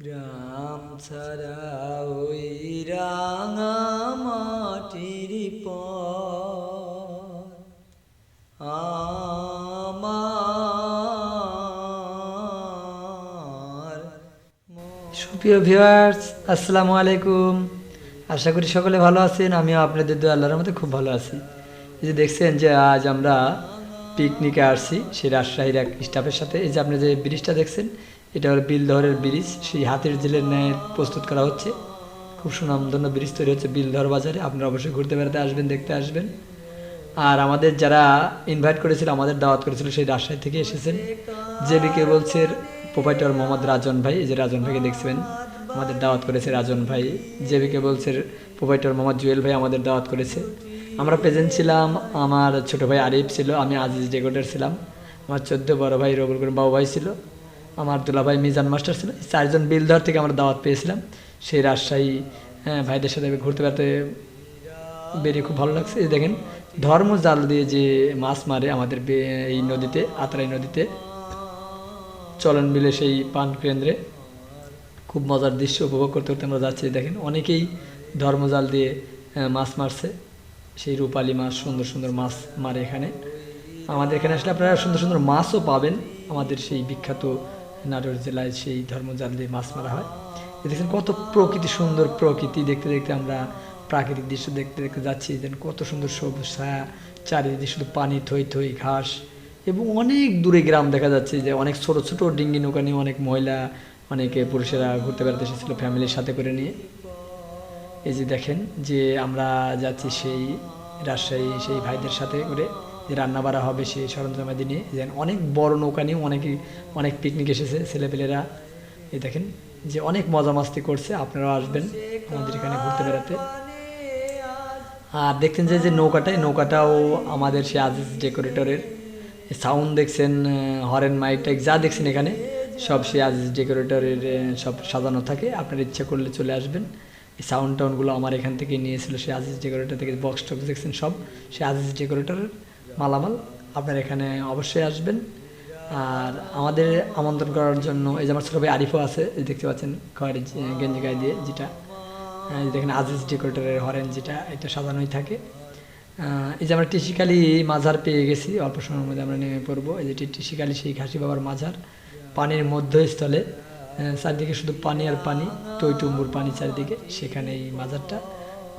গ্রাম ছাড়া ওই রাঙা মাটির সুপ্রিয় ভিউয়ার্স, আসসালামু আলাইকুম। আশা করি সকলে ভালো আছেন, আমিও আপনাদের দু আল্লাহর মধ্যে খুব ভালো আছি। এই যে দেখছেন যে আজ আমরা পিকনিকে আসছি, সেই রাজশাহীর এক স্টাফের সাথে। এই যে আপনি যে ব্রিজটা দেখছেন এটা হলো বিলধরের ব্রিজ। সেই হাতির জেলের ন্যায় প্রস্তুত করা হচ্ছে। খুব সুনামধন্য ব্রিজ তৈরি হচ্ছে বিলধর বাজারে। আপনারা অবশ্যই ঘুরতে বেড়াতে আসবেন, দেখতে আসবেন। আর আমাদের যারা ইনভাইট করেছিল, আমাদের দাওয়াত করেছিল, সেই রাজশাহী থেকে এসেছেন। জেবি কেবলসের প্রোপাইটার মোহাম্মদ রাজন ভাই। এই যে রাজন ভাইকে দেখছেন, আমাদের দাওয়াত করেছে রাজন ভাই। জেবি কেবলসের প্রোপাইটার মোহাম্মদ জুয়েল ভাই আমাদের দাওয়াত করেছে। আমরা প্রেজেন্ট ছিলাম, আমার ছোট ভাই আরিফ ছিল, আমি আজিজ ডেকোটার ছিলাম। আমার চোদ্দ বড় ভাই রবুল করিম বাবু ভাই ছিল। আমার দুলা ভাই মিজান মাস্টার ছিল চারজন বিলধর থেকে আমরা দাওয়াত পেয়েছিলাম। সেই রাজশাহী হ্যাঁ, ভাইদের সাথে ঘুরতে বেড়াতে বেরিয়ে খুব ভালো লাগছে। দেখেন ধর্ম জাল দিয়ে যে মাছ মারে আমাদের এই নদীতে আত্রাই নদীতে চলন মিলে সেই পান কেন্দ্রে খুব মজার দৃশ্য উপভোগ করতে করতে আমরা যাচ্ছি। দেখেন অনেকেই ধর্মজাল দিয়ে মাছ মারছে। সেই রূপালী মাছ সুন্দর সুন্দর মাছ মারে এখানে। আমাদের এখানে আসলে আপনারা সুন্দর সুন্দর মাছও পাবেন। আমাদের সেই বিখ্যাত নাটোর জেলায় সেই ধর্মজাল দিয়ে মাছ মারা হয়। দেখেন কত প্রকৃতি সুন্দর প্রকৃতি। দেখতে দেখতে আমরা প্রাকৃতিক দৃশ্য দেখতে দেখতে যাচ্ছি। দেন কত সুন্দর সবুজ ছায়া, চারিদিকে শুধু পানি, থই থই, ঘাস এবং অনেক দূরে গ্রাম দেখা যাচ্ছে যে অনেক ছোট ছোট ডিঙ্গি নৌকা নিয়ে অনেক মহিলা, অনেকে পুরুষেরা ঘুরতে বেড়াতে এসেছিল ফ্যামিলির সাথে করে নিয়ে। এই যে দেখেন যে আমরা যাচ্ছি সেই রাজশাহী, সেই ভাইদের সাথে করে। যে রান্না বাড়া হবে সেই সরঞ্জামাদি নিয়ে। যেন অনেক বড় নৌকা নিয়ে অনেকে, অনেক পিকনিক এসেছে ছেলেপেলেরা। এই দেখেন যে অনেক মজা মাস্তি করছে, আপনারাও আসবেন আমাদের এখানে ঘুরতে বেড়াতে। আর দেখছেন যে যে নৌকাটা নৌকাটাও আমাদের সে আজিজ ডেকোরেটরের। সাউন্ড দেখছেন হরেন মাইক যা দেখছেন এখানে, সব সে আজিজ ডেকোরেটরের সব সাজানো থাকে। আপনার ইচ্ছা করলে চলে আসবেন। এই সাউন্ড টাউনগুলো আমার এখান থেকে নিয়েছিল সে আজিজ ডেকোরেটর থেকে বক্স টক্স দেখছেন সব সে আজিজ ডেকোরেটরের। মালামাল আপনার এখানে অবশ্যই আসবেন। আর আমাদের আমন্ত্রণ করার জন্য এই যে আমার ছোটো ভাই আরিফও আছে, এই দেখতে পাচ্ছেন খয়ের গেঞ্জি গায়ে দিয়ে যেটা দেখেন আজিজ ডেকোরেটরের হরেন যেটা, এটা সাজানোই থাকে। এই যে আমরা টিসিকালি মাঝার পেয়ে গেছি, অল্প সময়ের মধ্যে আমরা নেমে পড়ব। এই যে টিসিকালি সেই ঘাসি বাবার মাঝার পানির মধ্যস্থলে চারদিকে শুধু পানি আর পানি টইটুম্বুর পানি চারিদিকে, সেখানে এই মাজারটা।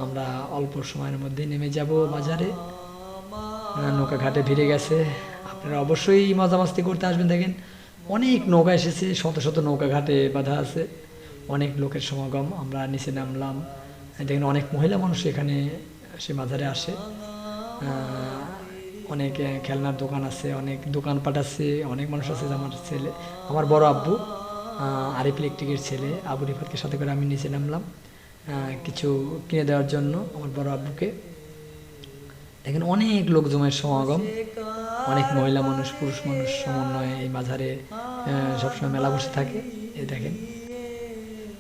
আমরা অল্প সময়ের মধ্যে নেমে যাব মাজারে। নৌকা ঘাটে ভিড়ে গেছে। আপনারা অবশ্যই মজা মাস্তি করতে আসবেন, দেখেন। অনেক নৌকা এসেছে, শত শত নৌকা ঘাটে বাঁধা আছে। অনেক লোকের সমাগম, আমরা নিচে নামলাম। দেখেন, অনেক মহিলা মানুষ এখানে সে মাজারে আসে। অনেক খেলনার দোকান আছে, অনেক দোকানপাট আছে, অনেক মানুষ আছে, আমার ছেলে, আমার বড় আব্বু আরিফ ইলেকট্রিকের ছেলে, আবু রিফাতকে সাথে করে আমি নিচে নামলাম। কিছু কিনে দেওয়ার জন্য আমার বড় আব্বুকে। দেখেন অনেক লোক জমের সমাগম অনেক মহিলা মানুষ পুরুষ মানুষ সমন্বয়ে এই আহ, সবসময় মেলা বসে থাকে। এই দেখেন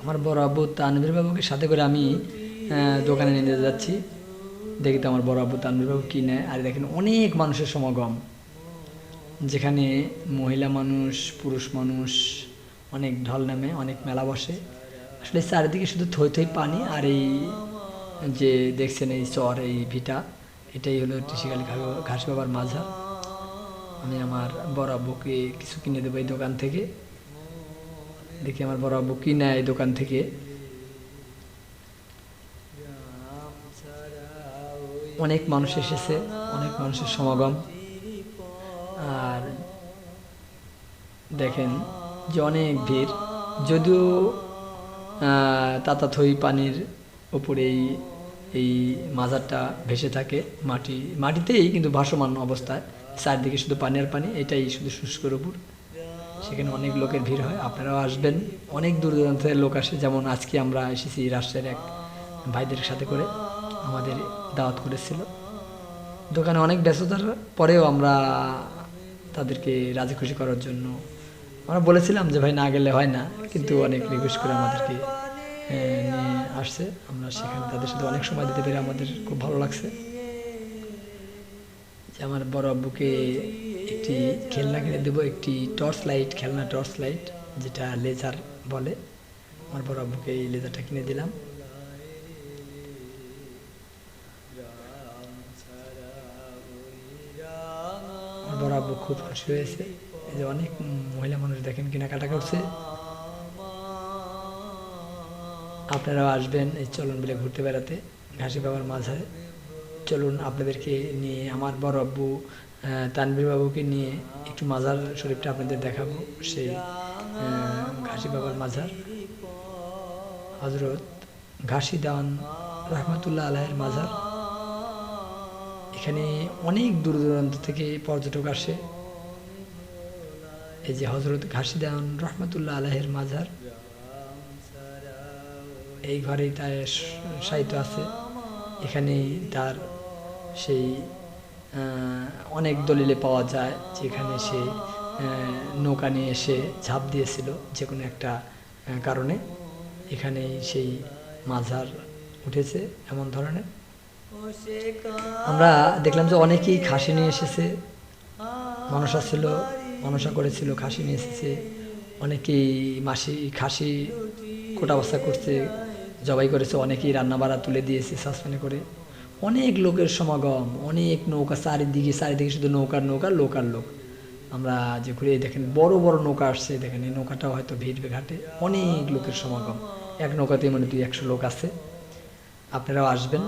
আমার বড় আব্বু তানভীর বাবুকে সাথে করে আমি দোকানে নিয়ে যাচ্ছি। দেখি তো আমার বড় আব্বু তানভীর বাবু কী নেয়। আর দেখেন অনেক মানুষের সমাগম যেখানে মহিলা মানুষ পুরুষ মানুষ অনেক ঢল নামে অনেক মেলা বসে। আসলে চারিদিকে শুধু থই থই পানি আর এই যে দেখছেন এই চর এই ভিটা। এটাই হলো টিসিকালি ঘাস বাবার মাঝার আমি আমার বড় আব্বুকে কিছু কিনে দেবো এই দোকান থেকে। দেখি আমার বড় আব্বু কি নেয় এই দোকান থেকে। অনেক মানুষ এসেছে, অনেক মানুষের সমাগম। আর দেখেন যে অনেক ভিড়। যদিও তাতাথই পানির ওপরেই এই মাজারটা ভেসে থাকে মাটি, মাটিতেই কিন্তু ভাসমান অবস্থায়। চারদিকে শুধু পানি আর পানি, এটাই শুধু শুষ্কর উপর সেখানে অনেক লোকের ভিড় হয়, আপনারাও আসবেন। অনেক দূর দূরান্ত থেকে লোক আসে, যেমন আজকে আমরা এসেছি রাষ্ট্রের এক ভাইদের সাথে করে, আমাদের দাওয়াত করেছিল। দোকানে অনেক ব্যস্ততার পরেও আমরা তাদেরকে রাজি খুশি করার জন্য, আমরা বলেছিলাম যে, ভাই, না গেলে হয় না। কিন্তু অনেক রিকোয়েস্ট করে আমাদেরকে নিয়ে আসছে। আমরা সেখানে তাদের সাথে অনেক সময় দিতে পেরে আমাদের খুব ভালো লাগছে। যে আমার বড় আব্বুকে একটি খেলনা কিনে দেবো, একটি টর্চ লাইট, খেলনা টর্চ লাইট, যেটা লেজার বলে। আমার বড় আব্বুকে এই লেজারটা কিনে দিলাম। আমার বড় আব্বু খুব খুশি হয়েছে। এই যে অনেক মহিলা মানুষ দেখেন কেনাকাটা করছে। আপনারাও আসবেন এই চলন বিলে ঘুরতে বেড়াতে ঘাসি বাবার মাঝারে চলুন আপনাদেরকে নিয়ে আমার বড় আব্বু আহ, তানভীর বাবুকে নিয়ে একটু মাজার শরীফটা আপনাদের দেখাবো সেই ঘাসি বাবার মাজার। হজরত ঘাসি দান রহমতুল্লাহ আলাহের মাজার। এখানে অনেক দূর দূরান্ত থেকে পর্যটক আসে। এই যে হজরত ঘাসি দান রহমতুল্লাহ আলাহের মাজার। এই ঘরেই তার সাহিত্য আছে। এখানে তার সেই অনেক দলিলে পাওয়া যায়, যেখানে সে নৌকা নিয়ে এসে ঝাঁপ দিয়েছিল যে কোনো একটা কারণে। এখানেই সেই মাঝার উঠেছে এমন ধরনের। আমরা দেখলাম যে অনেকেই খাসি নিয়ে এসেছে। মনসা ছিল, মনসা করেছিল খাসি নিয়ে এসেছে। অনেকেই মাসি, খাসি কোটা করছে। জবাই করেছে, অনেকেই রান্না বাড়া তুলে দিয়েছে সাসপেন্ডে করে। অনেক লোকের সমাগম, অনেক নৌকা চারিদিকে চারিদিকে শুধু নৌকার নৌকা, লোকার লোক। আমরা যে ঘুরে দেখেন, বড় বড় নৌকা আসছে, দেখেন এই নৌকাটাও হয়তো ভিড়বে ঘাটে। অনেক লোকের সমাগম। এক নৌকাতেই মানে দুই, একশো লোক আছে। আপনারাও আসবেন।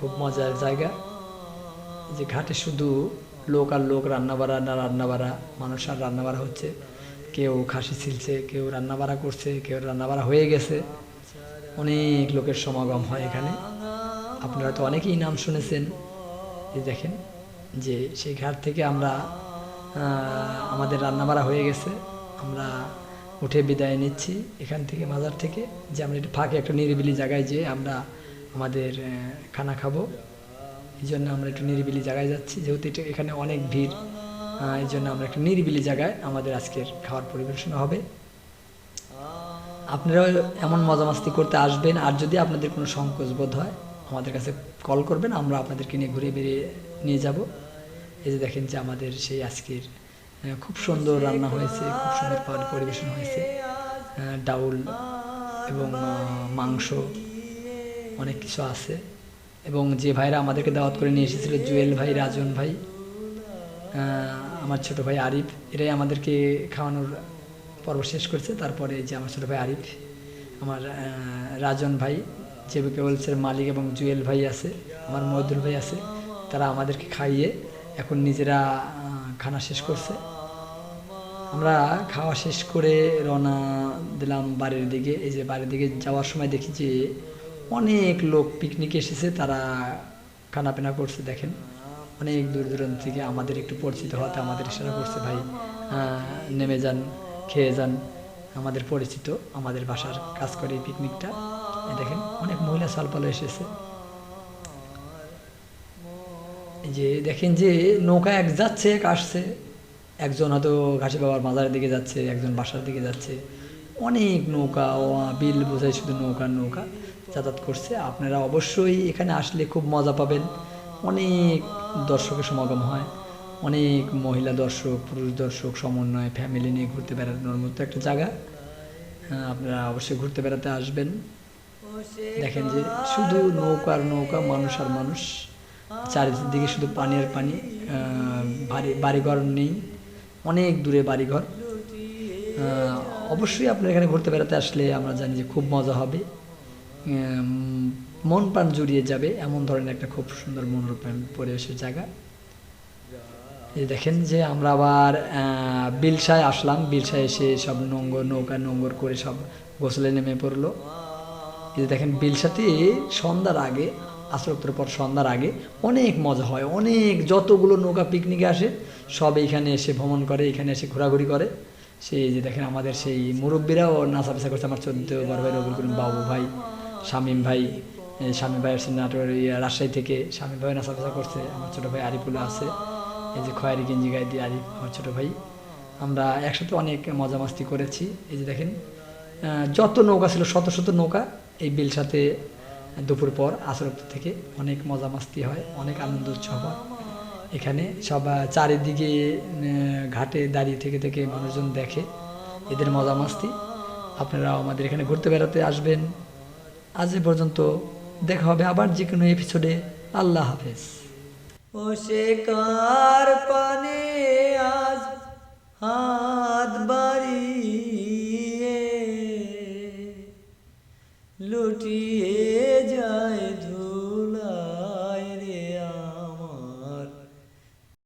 খুব মজার জায়গা। যে ঘাটে শুধু লোক আর লোক রান্না বাড়া না রান্না বাড়া মানুষ আর রান্না বাড়া হচ্ছে। কেউ খাসি ছিলছে, কেউ রান্না বাড়া করছে, কেউ রান্না বাড়া হয়ে গেছে। অনেক লোকের সমাগম হয় এখানে। আপনারা তো অনেকেই নাম শুনেছেন। এই দেখেন, যে সেই ঘাট থেকে আমরা আমাদের রান্না বাড়া হয়ে গেছে। আমরা উঠে বিদায় নিচ্ছি এখান থেকে মাজার থেকে। যে আমরা একটু ফাঁকে একটা নিরিবিলি জায়গায় যেয়ে আমরা আমাদের খানা খাব। এই জন্য আমরা একটু নিরিবিলি জায়গায় যাচ্ছি। যেহেতু এখানে অনেক ভিড় এই জন্য আমরা একটু নিরিবিলি জায়গায় আমাদের আজকের খাওয়ার পরিবেশনা হবে। আপনারাও এমন মজা মাস্তি করতে আসবেন, আর যদি আপনাদের কোনো সংকোচ বোধ হয়, আমাদের কাছে কল করবেন, আমরা আপনাদেরকে নিয়ে ঘুরে বেরিয়ে নিয়ে যাব। এই যে দেখেন যে আমাদের সেই আজকের খুব সুন্দর রান্না হয়েছে, খুব সুন্দর পরি- পরিবেশন হয়েছে। ডাউল এবং মাংস অনেক কিছু আছে। এবং যে ভাইরা আমাদেরকে দাওয়াত করে নিয়ে এসেছিল, জুয়েল ভাই, রাজন ভাই আমার ছোট ভাই আরিফ, এরাই আমাদেরকে খাওয়ানোর পর্ব শেষ করছে। তারপরে যে আমার ছোট ভাই আরিফ, আমার রাজন ভাই, যে কেবলসের মালিক এবং জুয়েল ভাই আছে, আমার মহিদুল ভাই আছে, তারা আমাদেরকে খাইয়ে এখন নিজেরা খানা শেষ করছে। আমরা খাওয়া শেষ করে রওনা দিলাম বাড়ির দিকে। এই যে বাড়ির দিকে যাওয়ার সময় দেখি যে অনেক লোক পিকনিকে এসেছে, তারা খানাপিনা করছে, দেখেন। অনেক দূর দূরান্ত থেকে আমাদের একটু পরিচিত হতে আমাদের ইশারা করছে, ভাই নেমে যান। খেয়ে যান আমাদের পরিচিত, আমাদের বাসার কাজ করে এই পিকনিকটা দেখেন, অনেক মহিলা সালপালো এসেছে। যে দেখেন যে নৌকা এক যাচ্ছে, এক আসছে। একজন হয়তো ঘাসি বাবার মাজারের দিকে যাচ্ছে, একজন বাসার দিকে যাচ্ছে। অনেক নৌকা বিল বোঝায় শুধু নৌকা নৌকা যাতায়াত করছে। আপনারা অবশ্যই এখানে আসলে খুব মজা পাবেন। অনেক দর্শকের সমাগম হয়। অনেক মহিলা দর্শক পুরুষ দর্শক সমন্বয় ফ্যামিলি নিয়ে ঘুরতে বেড়ানোর মতো একটা জায়গা। হ্যাঁ, আপনারা অবশ্যই ঘুরতে বেড়াতে আসবেন। দেখেন যে শুধু নৌকা আর নৌকা মানুষ আর মানুষ। চারিদিকে শুধু পানি আর পানি বাড়ি বাড়িঘর নেই অনেক দূরে বাড়িঘর। অবশ্যই আপনার এখানে ঘুরতে বেড়াতে আসলে আমরা জানি যে খুব মজা হবে। মন প্রাণ জুড়িয়ে যাবে এমন ধরনের একটা খুব সুন্দর মনোরম পরিবেশের জায়গা। দেখেন যে আমরা আবার বিলসায় আসলাম। বিলসায় এসে সব নোংর নৌকা নোংর করে সব গোসলে নেমে পড়ল। এই দেখেন বিলসাতে সন্ধ্যার আগে আসরক্তর পর সন্ধ্যার আগে অনেক মজা হয়। অনেক যতগুলো নৌকা পিকনিকে আসে, সব এইখানে এসে ভ্রমণ করে, এখানে এসে ঘোরাঘুরি করে। সেই যে দেখেন, আমাদের সেই মুরব্বীরাও নাচা পেশা করছে। আমার চোদ্দ বড় ভাই রবুল করিম, বাবু ভাই, শামীম ভাই শামীম ভাই আসছে নাটোর রাজশাহী থেকে। শামীম ভাই নাচা পেশা করছে। আমার ছোটো ভাই আরিফুল আছে। এই যে খয়ারি গেঞ্জি গায়ে দিয়ে আরিফ আমার ছোটো ভাই। আমরা একসাথে অনেক মজা মাস্তি করেছি। এই যে দেখেন যত নৌকা ছিল, শত শত নৌকা এই বিল সাথে দুপুর পর আসরক্ত থেকে অনেক মজা মাস্তি হয়, অনেক আনন্দ উৎসব হয়। এখানে সব চারিদিকে ঘাটে দাঁড়িয়ে থেকে থেকে মানুষজন দেখে। এদের মজা মাস্তি। আপনারাও আমাদের এখানে ঘুরতে বেড়াতে আসবেন। আজ এ পর্যন্ত দেখা হবে আবার যে কোনো এপিসোডে আল্লাহ হাফেজ। ও সে কার পানে আজ হাত বাড়িয়ে